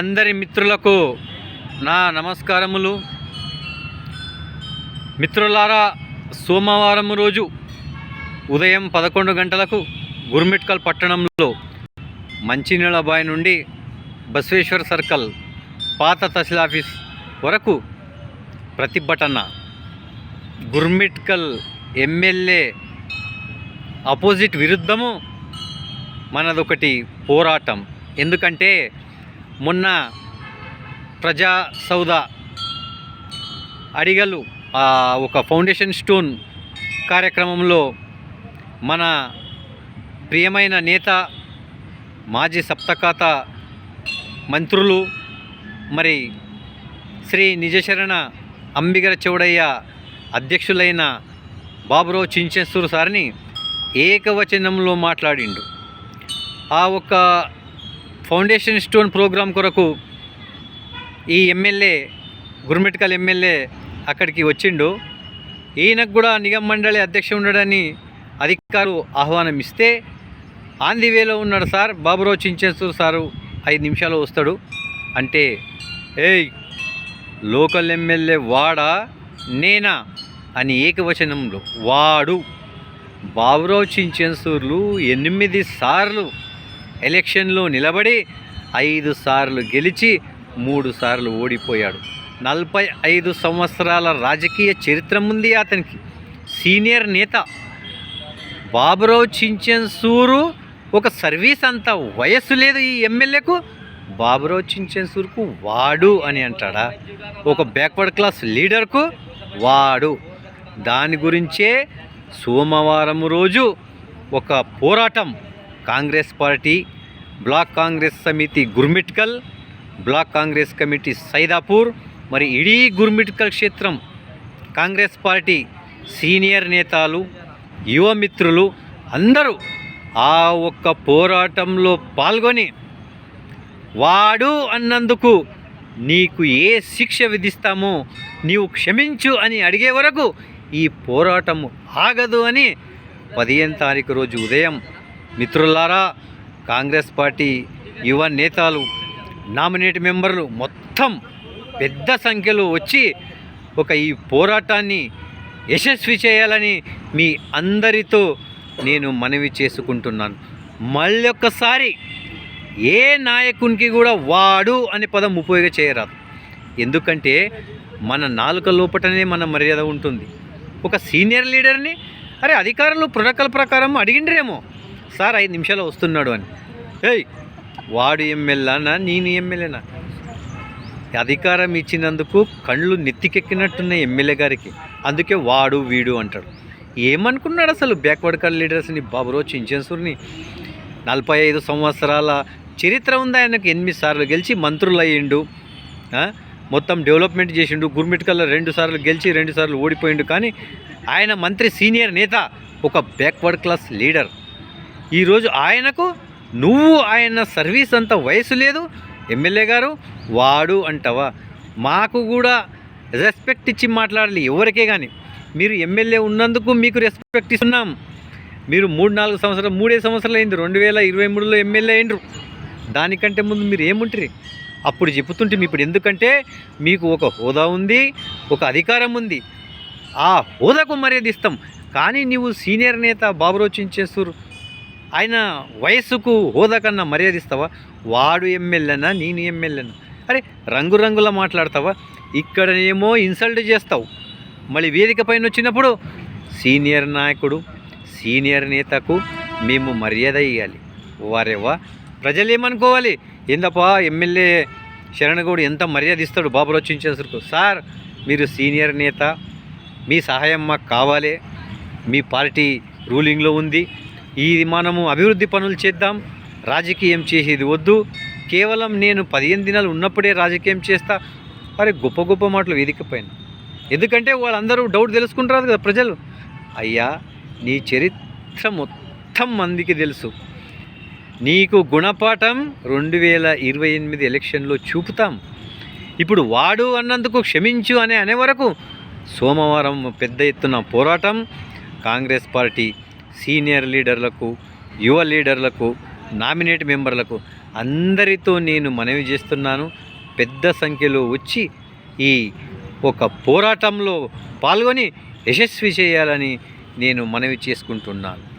అందరి మిత్రులకు నా నమస్కారములు. మిత్రులారా సోమవారం రోజు ఉదయం పదకొండు గంటలకు గుర్మిట్కల్ పట్టణంలో మంచినీళ్ళ బాయ్ నుండి బసవేశ్వర్ సర్కిల్ పాత తహసీల్ ఆఫీస్ వరకు ప్రతిభటన. గుర్మిట్కల్ ఎమ్మెల్యే అపోజిట్ విరుద్ధము మనదొకటి పోరాటం. ఎందుకంటే మొన్న ప్రజా సౌద అడిగలు ఒక ఫౌండేషన్ స్టోన్ కార్యక్రమంలో మన ప్రియమైన నేత మాజీ సప్తకాత మంత్రులు మరి శ్రీ నిజశరణ అంబిగర చౌడయ్య అధ్యక్షులైన బాబురావు చించేస్తూరు సార్ని ఏకవచనంలో మాట్లాడిండు. ఆ ఒక్క ఫౌండేషన్ స్టోన్ ప్రోగ్రాం కొరకు ఈ ఎమ్మెల్యే గుర్మిట్కల్ ఎమ్మెల్యే అక్కడికి వచ్చిండు. ఈయనకు కూడా నిగమ మండలి అధ్యక్ష ఉండడని అధికారులు ఆహ్వానం ఇస్తే ఆన్ ది వేలో ఉన్నాడు సార్ బాబురావు చించేశ్వర్ సారు ఐదు నిమిషాలు వస్తాడు. అంటే ఏయ్ లోకల్ ఎమ్మెల్యే వాడా నేనా అని ఏకవచనంలో వాడు. బాబురావు చించేసూర్లు ఎనిమిది సార్లు ఎలక్షన్లో నిలబడి ఐదు సార్లు గెలిచి మూడు సార్లు ఓడిపోయాడు. నలభై ఐదు సంవత్సరాల రాజకీయ చరిత్ర ఉంది అతనికి. సీనియర్ నేత బాబురావు చించెన్సూరు ఒక సర్వీస్ అంత వయస్సు లేదు ఈ ఎమ్మెల్యేకు. బాబురావు చించెన్సూరుకు వాడు అని అంటాడా? ఒక బ్యాక్వర్డ్ క్లాస్ లీడర్కు వాడు. దాని గురించే సోమవారం రోజు ఒక పోరాటం Congress party block Congress Samiti Gurmitkal block Congress committee Saidapur మరి ఇడీ గుర్మిట్కల్ క్షేత్రం కాంగ్రెస్ పార్టీ సీనియర్ నేతలు యువమిత్రులు అందరూ ఆ ఒక్క పోరాటంలో పాల్గొని వాడు అన్నందుకు నీకు ఏ శిక్ష విధిస్తామో నీవు క్షమించు అని అడిగే వరకు ఈ పోరాటము ఆగదు అని పదిహేను తారీఖు రోజు ఉదయం మిత్రులారా కాంగ్రెస్ పార్టీ యువ నేతలు నామినేట్ మెంబర్లు మొత్తం పెద్ద సంఖ్యలో వచ్చి ఒక ఈ పోరాటాన్ని యశస్వి చేయాలని మీ అందరితో నేను మనవి చేసుకుంటున్నాను. మళ్ళొక్కసారి ఏ నాయకునికి కూడా వాడు అనే పదం ఉపయోగ చేయరాదు. ఎందుకంటే మన నాలుక లోపటనే మన మర్యాద ఉంటుంది. ఒక సీనియర్ లీడర్ని అరే అధికారులు ప్రోటోకాల్ ప్రకారం అడిగిండ్రేమో. సార్ ఐదు నిమిషాలు వస్తున్నాడు అని. ఏయ్ వాడు ఎమ్మెల్యేనా నేను ఎమ్మెల్యేనా? అధికారం ఇచ్చినందుకు కళ్ళు నెత్తికెక్కినట్టున్నాయి ఎమ్మెల్యే గారికి. అందుకే వాడు వీడు అంటాడు. ఏమనుకున్నాడు అసలు బ్యాక్వర్డ్ కార్ లీడర్స్ని బాబురావు చించేశ్వరిని నలభై ఐదు సంవత్సరాల చరిత్ర ఉంది ఆయనకు. ఎనిమిది సార్లు గెలిచి మంత్రులు అయ్యిండు. మొత్తం డెవలప్మెంట్ చేసిండు. గుర్మిట్కల్లో రెండు సార్లు గెలిచి రెండు సార్లు ఓడిపోయిండు. కానీ ఆయన మంత్రి సీనియర్ నేత ఒక బ్యాక్వర్డ్ క్లాస్ లీడర్ ఈరోజు ఆయనకు నువ్వు ఆయన సర్వీస్ అంత వయసు లేదు. ఎమ్మెల్యే గారు వాడు అంటావా? మాకు కూడా రెస్పెక్ట్ ఇచ్చి మాట్లాడాలి ఎవరికే కానీ మీరు ఎమ్మెల్యే ఉన్నందుకు మీకు రెస్పెక్ట్ ఇస్తున్నాం. మీరు మూడు నాలుగు సంవత్సరాలు మూడే సంవత్సరాలు అయింది. రెండు వేల ఇరవై మూడులో ఎమ్మెల్యే అయినరు. దానికంటే ముందు మీరు ఏముంటారు? అప్పుడు చెబుతుంటే ఇప్పుడు ఎందుకంటే మీకు ఒక హోదా ఉంది ఒక అధికారం ఉంది. ఆ హోదాకు మర్యాద ఇస్తాం. కానీ నీవు సీనియర్ నేత బాబురావు ఆయన వయస్సుకు హోదా కన్నా మర్యాద ఇస్తావా? వాడు ఎమ్మెల్యేనా నేను ఎమ్మెల్యేనా? అరే రంగురంగులా మాట్లాడతావా? ఇక్కడనేమో ఇన్సల్ట్ చేస్తావు. మళ్ళీ వేదిక పైన వచ్చినప్పుడు సీనియర్ నాయకుడు సీనియర్ నేతకు మేము మర్యాద ఇవ్వాలి వారేవా ప్రజలు ఏమనుకోవాలి ఏందప్పా ఎమ్మెల్యే శరణగౌడ్ ఎంత మర్యాద ఇస్తాడు? బాబురావు చించేసరికి సార్ మీరు సీనియర్ నేత మీ సహాయం మాకు కావాలి. మీ పార్టీ రూలింగ్లో ఉంది. ఇది మనము అభివృద్ధి పనులు చేద్దాం. రాజకీయం చేసేది వద్దు. కేవలం నేను పదిహేను దినాలు ఉన్నప్పుడే రాజకీయం చేస్తా. మరి గొప్ప గొప్ప మాటలు వేదిక ఎందుకంటే వాళ్ళందరూ డౌట్ తెలుసుకుంటారు కదా ప్రజలు. అయ్యా నీ చరిత్ర మొత్తం మందికి తెలుసు. నీకు గుణపాఠం రెండు వేల ఇరవై ఎనిమిది ఎలక్షన్లో చూపుతాం. ఇప్పుడు వాడు అన్నందుకు క్షమించు అనే అనే వరకు సోమవారం పెద్ద ఎత్తున పోరాటం. కాంగ్రెస్ పార్టీ సీనియర్ లీడర్లకు యువ లీడర్లకు నామినేట్ మెంబర్లకు అందరితో నేను మనవి చేస్తున్నాను. పెద్ద సంఖ్యలో వచ్చి ఈ ఒక పోరాటంలో పాల్గొని యశస్వి చేయాలని నేను మనవి చేసుకుంటున్నాను.